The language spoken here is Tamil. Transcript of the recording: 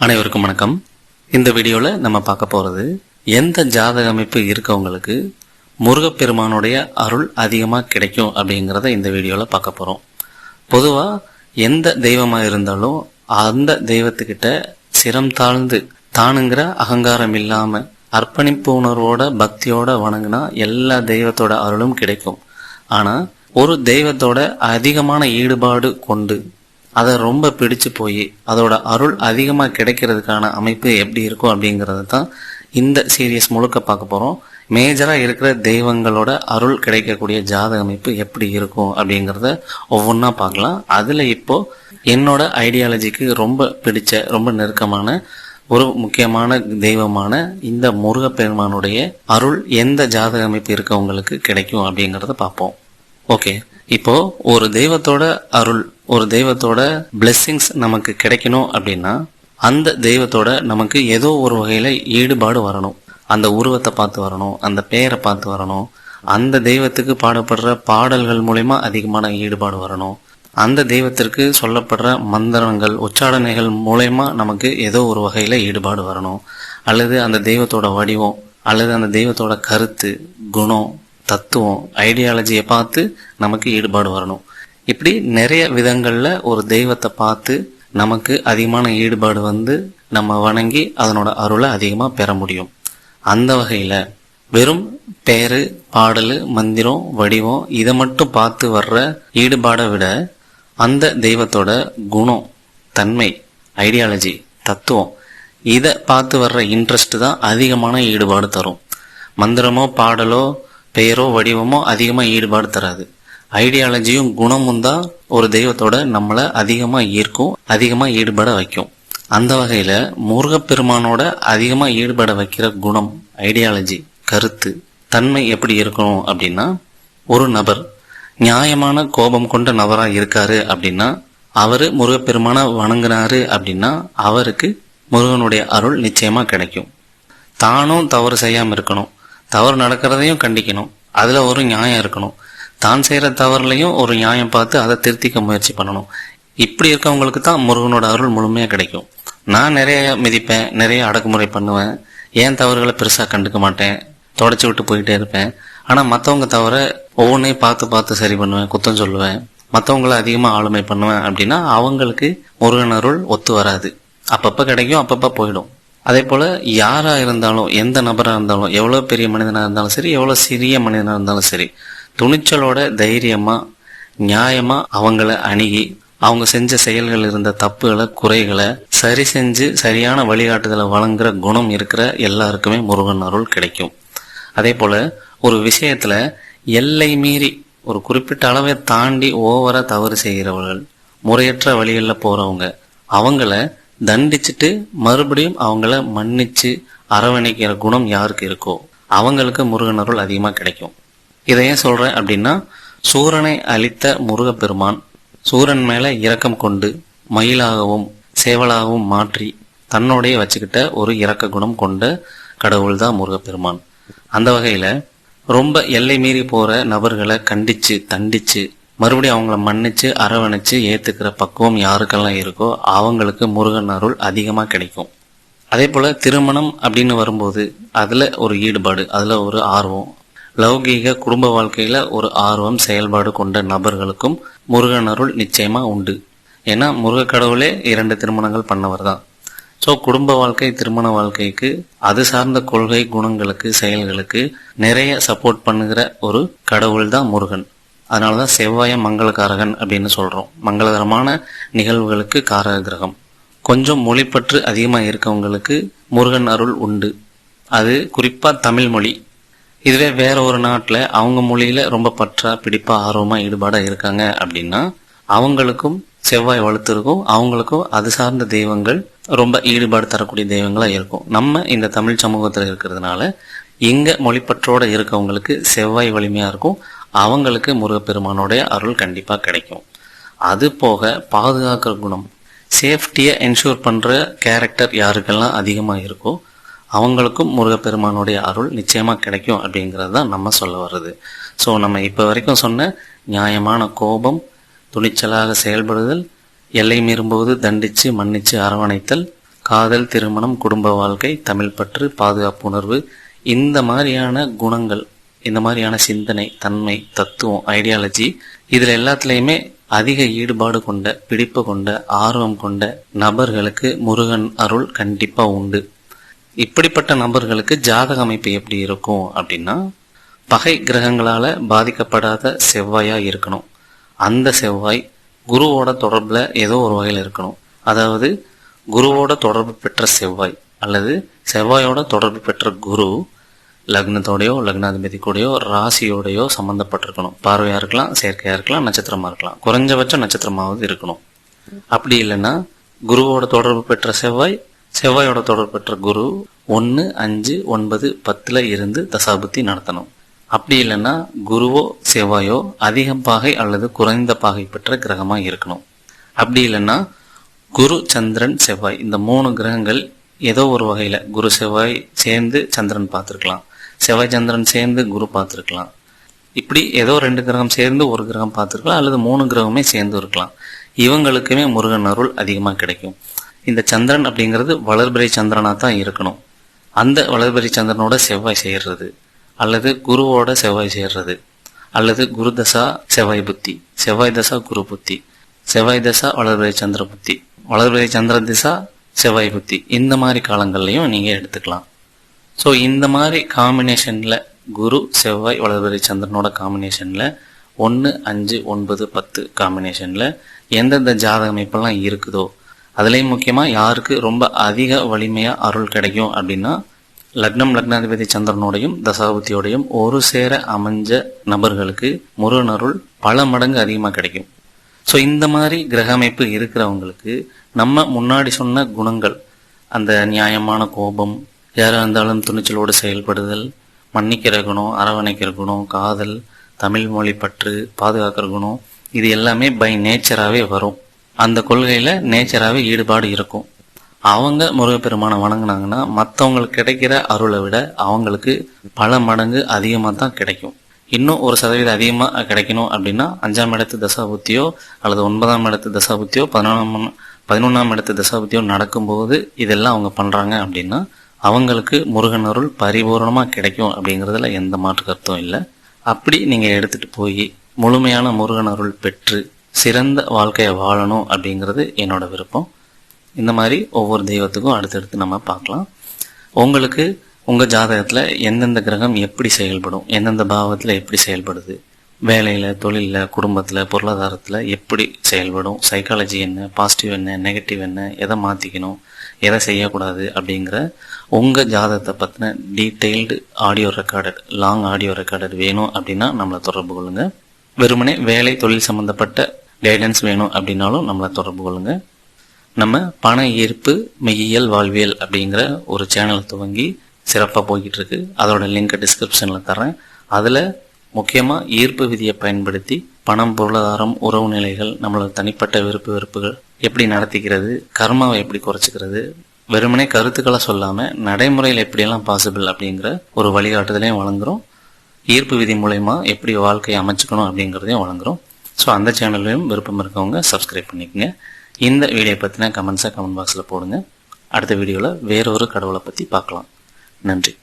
அனைவருக்கும் வணக்கம். இந்த வீடியோவில் நம்ம பார்க்க போகிறது எந்த ஜாதக அமைப்பு இருக்கவங்களுக்கு முருகப்பெருமானுடைய அருள் அதிகமாக கிடைக்கும் அப்படிங்கிறத இந்த வீடியோவில் பார்க்க போகிறோம் பொதுவாக எந்த தெய்வமாக இருந்தாலும் அந்த தெய்வத்துக்கிட்ட சிரம் தாழ்ந்து தானுங்கிற அகங்காரம் இல்லாமல் அர்ப்பணிப்பு உணர்வோட பக்தியோட வணங்கினா எல்லா தெய்வத்தோட அருளும் கிடைக்கும். ஆனால் ஒரு தெய்வத்தோட அதிகமான ஈடுபாடு கொண்டு அதை ரொம்ப பிடிச்சு போய் அதோட அருள் அதிகமாக கிடைக்கிறதுக்கான அமைப்பு எப்படி இருக்கும் அப்படிங்கிறது தான் இந்த சீரியஸ் முழுக்க பார்க்க போகிறோம் மேஜராக இருக்கிற தெய்வங்களோட அருள் கிடைக்கக்கூடிய ஜாதக அமைப்பு எப்படி இருக்கும் அப்படிங்கிறத ஒவ்வொன்றா பார்க்கலாம். அதில் இப்போ என்னோட ஐடியாலஜிக்கு ரொம்ப பிடிச்ச ரொம்ப நெருக்கமான ஒரு முக்கியமான தெய்வமான இந்த முருகப்பெருமானுடைய அருள் எந்த ஜாதக அமைப்பு இருக்கவங்களுக்கு கிடைக்கும் அப்படிங்கிறத பார்ப்போம். ஓகே இப்போ ஒரு தெய்வத்தோட அருள் ஒரு தெய்வத்தோட பிளெஸ்ஸிங்ஸ் நமக்கு கிடைக்கணும் அப்படின்னா அந்த தெய்வத்தோட நமக்கு ஏதோ ஒரு வகையில் ஈடுபாடு வரணும். அந்த உருவத்தை பார்த்து வரணும் அந்த பெயரை பார்த்து வரணும். அந்த தெய்வத்துக்கு பாடப்படுற பாடல்கள் மூலயமா அதிகமான ஈடுபாடு வரணும். அந்த தெய்வத்திற்கு சொல்லப்படுற மந்திரங்கள் உச்சாடனைகள் மூலயமா நமக்கு ஏதோ ஒரு வகையில் ஈடுபாடு வரணும். அல்லது அந்த தெய்வத்தோட வடிவம் அல்லது அந்த தெய்வத்தோட கருத்து குணம் தத்துவம் ஐடியாலஜியை பார்த்து நமக்கு ஈடுபாடு வரணும். இப்படி நிறைய விதங்கள்ல ஒரு தெய்வத்தை பார்த்து நமக்கு அதிகமான ஈடுபாடு வந்து நம்ம வணங்கி அதனோட அருளை அதிகமாக பெற முடியும். அந்த வகையில் வெறும் பேரு பாடல் மந்திரம் வடிவம் இதை மட்டும் பார்த்து வர்ற ஈடுபாடை விட அந்த தெய்வத்தோட குணம் தன்மை ஐடியாலஜி தத்துவம் இதை பார்த்து வர்ற இன்ட்ரெஸ்ட் தான் அதிகமான ஈடுபாடு தரும். மந்திரமோ பாடலோ பெயரோ வடிவமோ அதிகமாக ஈடுபாடு தராது. ஐடியாலஜியும் குணமும் தான் ஒரு தெய்வத்தோட நம்மளை அதிகமாக ஈர்க்கும் அதிகமாக ஈடுபட வைக்கும். அந்த வகையில் முருகப்பெருமானோட அதிகமாக ஈடுபட வைக்கிற குணம் ஐடியாலஜி கருத்து தன்மை எப்படி இருக்கணும் அப்படின்னா ஒரு நபர் நியாயமான கோபம் கொண்ட நபராக இருக்காரு அப்படின்னா அவர் முருகப்பெருமானை வணங்குனாரு அப்படின்னா அவருக்கு முருகனுடைய அருள் நிச்சயமாக கிடைக்கும். தானும் தவறு செய்யாமல் இருக்கணும். தவறு நடக்கிறதையும் கண்டிக்கணும். அதில் ஒரு நியாயம் இருக்கணும். தான் செய்கிற தவறுலையும் ஒரு நியாயம் பார்த்து அதை திருத்திக்க முயற்சி பண்ணணும். இப்படி இருக்கவங்களுக்கு தான் முருகனோட அருள் முழுமையாக கிடைக்கும். நான் நிறைய மிதிப்பேன் நிறைய அடக்குமுறை பண்ணுவேன். ஏன் தவறுகளை பெருசாக கண்டுக்க மாட்டேன்? தொடச்சி விட்டு போயிட்டே இருப்பேன். ஆனால் மற்றவங்க தவிர ஒவ்வொன்றையும் பார்த்து பார்த்து சரி பண்ணுவேன் குத்தம் சொல்லுவேன். மற்றவங்கள அதிகமாக ஆளுமை பண்ணுவேன் அப்படின்னா அவங்களுக்கு முருகன் அருள் ஒத்து வராது. அப்பப்போ கிடைக்கும் அப்பப்போ போயிடும். அதே போல் யாராக இருந்தாலும் எந்த நபராக இருந்தாலும் எவ்வளோ பெரிய மனிதனாக இருந்தாலும் சரி எவ்வளோ சிறிய மனிதனாக இருந்தாலும் சரி துணிச்சலோட தைரியமா நியாயமா அவங்கள அணுகி அவங்க செஞ்ச செயல்கள் இருந்த தப்புகளை குறைகளை சரி செஞ்சு சரியான வழிகாட்டுதலை வழங்குற குணம் இருக்கிற எல்லாருக்குமே முருகன் அருள் கிடைக்கும். அதே போல ஒரு விஷயத்துல எல்லை மீறி ஒரு குறிப்பிட்ட அளவை தாண்டி ஓவரா தவறு செய்கிறவர்கள் முறையற்ற வழிகளில் போறவங்க அவங்கள தண்டிச்சுட்டு மறுபடியும் அவங்கள மன்னிச்சு அரவணைக்கிற குணம் யாருக்கு இருக்கோ அவங்களுக்கு முருகன் அருள் அதிகமாக கிடைக்கும். இதை ஏன் சொல்றேன் அப்படின்னா சூரனை அளித்த முருகப்பெருமான் சூரன் மேல இரக்கம் கொண்டு மயிலாகவும் சேவலாகவும் மாற்றி தன்னோடைய வச்சுக்கிட்ட ஒரு இரக்க குணம் கொண்ட கடவுள் தான் முருகப்பெருமான். அந்த வகையில ரொம்ப எல்லை மீறி போற நபர்களை கண்டிச்சு தண்டிச்சு மறுபடியும் அவங்கள மன்னிச்சு அரவணைச்சு ஏத்துக்கிற பக்குவம் யாருக்கெல்லாம் இருக்கோ அவங்களுக்கு முருகன் அருள் அதிகமாக கிடைக்கும். அதே போல திருமணம் அப்படின்னு வரும்போது அதுல ஒரு ஈடுபாடு அதுல ஒரு ஆர்வம் லௌகீக குடும்ப வாழ்க்கையில ஒரு ஆர்வம் செயல்பாடு கொண்ட நபர்களுக்கும் முருகன் அருள் நிச்சயமா உண்டு. ஏன்னா முருக கடவுளே இரண்டு திருமணங்கள் பண்ணவர் தான் ஸோ குடும்ப வாழ்க்கை திருமண வாழ்க்கைக்கு அது சார்ந்த கொள்கை குணங்களுக்கு செயல்களுக்கு நிறைய சப்போர்ட் பண்ணுகிற ஒரு கடவுள் தான் முருகன். அதனாலதான் செவ்வாய மங்களகாரகன் அப்படின்னு சொல்றோம். மங்களகரமான நிகழ்வுகளுக்கு காரக கிரகம் கொஞ்சம் மொழிப்பற்று அதிகமாக இருக்கவங்களுக்கு முருகன் அருள் உண்டு. அது குறிப்பா தமிழ் மொழி. இதுவே வேற ஒரு நாட்டில் அவங்க மொழியில ரொம்ப பற்றா பிடிப்பா ஆர்வமா ஈடுபாடா இருக்காங்க அப்படின்னா அவங்களுக்கும் செவ்வாய் வளர்த்துருக்கும் அவங்களுக்கும் அது சார்ந்த தெய்வங்கள் ரொம்ப ஈடுபாடு தரக்கூடிய தெய்வங்களா இருக்கும். நம்ம இந்த தமிழ் சமூகத்தில் இருக்கிறதுனால இங்க மொழிப்பற்றோட இருக்கவங்களுக்கு செவ்வாய் வலிமையா இருக்கும். அவங்களுக்கு முருகப்பெருமானோடைய அருள் கண்டிப்பா கிடைக்கும். அது போக பாதுகாக்கிற குணம். சேஃப்டியை என்ஷூர் பண்ற கேரக்டர் யாருக்கெல்லாம் அதிகமாக இருக்கோ அவங்களுக்கும் முருகப்பெருமானுடைய அருள் நிச்சயமாக கிடைக்கும் அப்படிங்கிறது தான் நம்ம சொல்ல வர்றது. ஸோ நம்ம இப்போ வரைக்கும் சொன்ன நியாயமான கோபம் துணிச்சலாக செயல்படுதல் எல்லை மீறும்போது தண்டித்து மன்னிச்சு அரவணைத்தல் காதல் திருமணம் குடும்ப வாழ்க்கை தமிழ் பற்று பாதுகாப்பு உணர்வு இந்த மாதிரியான குணங்கள் இந்த மாதிரியான சிந்தனை தன்மை தத்துவம் ஐடியாலஜி இதில் எல்லாத்துலேயுமே அதிக ஈடுபாடு கொண்ட பிடிப்பு கொண்ட ஆர்வம் கொண்ட நபர்களுக்கு முருகன் அருள் கண்டிப்பாக உண்டு. இப்படிப்பட்ட நபர்களுக்கு ஜாதக அமைப்பு எப்படி இருக்கும் அப்படின்னா பகை கிரகங்களால் பாதிக்கப்படாத செவ்வாயாக இருக்கணும். அந்த செவ்வாய் குருவோட தொடர்பில் ஏதோ ஒரு வகையில் இருக்கணும். அதாவது குருவோட தொடர்பு பெற்ற செவ்வாய் அல்லது செவ்வாயோட தொடர்பு பெற்ற குரு லக்னத்தோடையோ லக்னாதிபதி கூடயோ ராசியோடையோ சம்மந்தப்பட்டிருக்கணும் பார்வையாக இருக்கலாம் செயற்கையாக இருக்கலாம் நட்சத்திரமாக இருக்கலாம். குறைஞ்சபட்சம் நட்சத்திரமாவது இருக்கணும். அப்படி இல்லைன்னா குருவோட தொடர்பு பெற்ற செவ்வாய் செவ்வாயோட தொடர்பு பெற்ற குரு ஒன்று அஞ்சு ஒன்பது பத்தில் இருந்து தசாபுத்தி நடத்தணும். அப்படி இல்லைன்னா குருவோ செவ்வாயோ அதிகம் பாகை அல்லது குறைந்த பாகை பெற்ற கிரகமாக இருக்கணும். அப்படி இல்லைன்னா குரு சந்திரன் செவ்வாய் இந்த மூணு கிரகங்கள் ஏதோ ஒரு வகையில் குரு செவ்வாய் சேர்ந்து சந்திரன் பார்த்துருக்கலாம். செவ்வாய் சந்திரன் சேர்ந்து குரு பார்த்துருக்கலாம். இப்படி ஏதோ ரெண்டு கிரகம் சேர்ந்து ஒரு கிரகம் பார்த்துருக்கலாம் அல்லது மூணு கிரகமே சேர்ந்து இருக்கலாம். இவங்களுக்குமே முருகன் அருள் அதிகமாக கிடைக்கும். இந்த சந்திரன் அப்படிங்கிறது வளர்பிறை சந்திரனாக தான் இருக்கணும். அந்த வளர்பிறை சந்திரனோட செவ்வாய் செய்கிறது அல்லது குருவோட செவ்வாய் செய்கிறது அல்லது குரு தசா செவ்வாய் புத்தி செவ்வாய் தசா குரு புத்தி செவ்வாய் தசா வளர்பிறை சந்திர புத்தி வளர்பிறை சந்திர திசா செவ்வாய் புத்தி இந்த மாதிரி காலங்கள்லையும் நீங்கள் எடுத்துக்கலாம். ஸோ இந்த மாதிரி காம்பினேஷனில் குரு செவ்வாய் வளர்பிறை சந்திரனோட காம்பினேஷனில் ஒன்று அஞ்சு ஒன்பது பத்து காம்பினேஷனில் எந்தெந்த ஜாதக அமைப்பெல்லாம் இருக்குதோ அதுலேயும் முக்கியமாக யாருக்கு ரொம்ப அதிக வலிமையாக அருள் கிடைக்கும் அப்படின்னா லக்னம் லக்னாதிபதி சந்திரனோடையும் தசாபுத்தியோடையும் ஒரு சேர அமைஞ்ச நபர்களுக்கு முருகன் அருள் பல மடங்கு அதிகமாக கிடைக்கும். ஸோ இந்த மாதிரி கிரக அமைப்பு இருக்கிறவங்களுக்கு நம்ம முன்னாடி சொன்ன குணங்கள் அந்த நியாயமான கோபம் யாராக இருந்தாலும் துணிச்சலோடு செயல்படுதல் மன்னிக்கிற குணம் அரவணைக்கிற குணம் காதல் தமிழ் மொழி பற்று பாதுகாக்கிற குணம் இது எல்லாமே பை நேச்சராகவே வரும். அந்த கொள்கையில் நேச்சராகவே ஈடுபாடு இருக்கும். அவங்க முருகப்பெருமானை வணங்குனாங்கன்னா மற்றவங்களுக்கு கிடைக்கிற அருளை விட அவங்களுக்கு பல மடங்கு அதிகமாக தான் கிடைக்கும். இன்னும் ஒரு சதவீதம் அதிகமாக கிடைக்கணும் அப்படின்னா அஞ்சாம் இடத்து தசாபுத்தியோ அல்லது ஒன்பதாம் இடத்து தசாபுத்தியோ பதினொன்றாம் பதினொன்றாம் இடத்து தசாபுத்தியோ நடக்கும்போது இதெல்லாம் அவங்க பண்ணுறாங்க அப்படின்னா அவங்களுக்கு முருகன் அருள் பரிபூர்ணமாக கிடைக்கும் அப்படிங்கிறதுல எந்த மாற்று கருத்தும் இல்லை. அப்படி நீங்கள் எடுத்துகிட்டு போய் முழுமையான முருகன் அருள் பெற்று சிறந்த வாழ்க்கையை வாழணும் அப்படிங்கிறது என்னோட விருப்பம். இந்த மாதிரி ஒவ்வொரு தெய்வத்துக்கும் அடுத்தடுத்து நம்ம பார்க்கலாம். உங்களுக்கு உங்கள் ஜாதகத்தில் எந்தெந்த கிரகம் எப்படி செயல்படும்? எந்தெந்த பாவத்தில் எப்படி செயல்படுது? வேலையில் தொழிலில் குடும்பத்தில் பொருளாதாரத்தில் எப்படி செயல்படும்? சைக்காலஜி என்ன? பாசிட்டிவ் என்ன? நெகட்டிவ் என்ன? எதை மாற்றிக்கணும் எதை செய்யக்கூடாது? அப்படிங்கிற உங்கள் ஜாதகத்தை பற்றின detailed audio recorded long audio recorded வேணும் அப்படின்னா நம்மளை தொடர்பு கொள்ளுங்கள் வெறுமனே வேலை தொழில் சம்மந்தப்பட்ட கைடன்ஸ் வேணும் அப்படின்னாலும் நம்மளை தொடர்பு கொள்ளுங்க. நம்ம பண ஈர்ப்பு மெய்யியல் வாழ்வியல் அப்படிங்கிற ஒரு சேனல் துவங்கி சிறப்பாக போய்கிட்டு இருக்கு அதோட லிங்க் டிஸ்கிரிப்ஷனில் தரேன் அதில் முக்கியமாக ஈர்ப்பு விதியை பயன்படுத்தி பணம் பொருளாதாரம் உறவு நிலைகள் நம்மளோட தனிப்பட்ட விருப்பு வெறுப்புகள் எப்படி நடத்திக்கிறது கர்மாவை எப்படி குறைச்சிக்கிறது வெறுமனே கருத்துக்களை சொல்லாமல் நடைமுறையில் எப்படியெல்லாம் பாசிபிள் அப்படிங்கிற ஒரு வழிகாட்டுதலையும் வழங்குகிறோம் ஈர்ப்பு விதி மூலயமா எப்படி வாழ்க்கையை அமைச்சுக்கணும் அப்படிங்கிறதையும் வழங்குகிறோம் ஸோ அந்த சேனல்லையும் விருப்பம் இருக்கவங்க சப்ஸ்கிரைப் பண்ணிக்கோங்க. இந்த வீடியோ பற்றின கமெண்ட்ஸாக கமெண்ட் பாக்ஸில் போடுங்க. அடுத்த வீடியோவில் வேறொரு கடவுளை பற்றி பார்க்கலாம். நன்றி.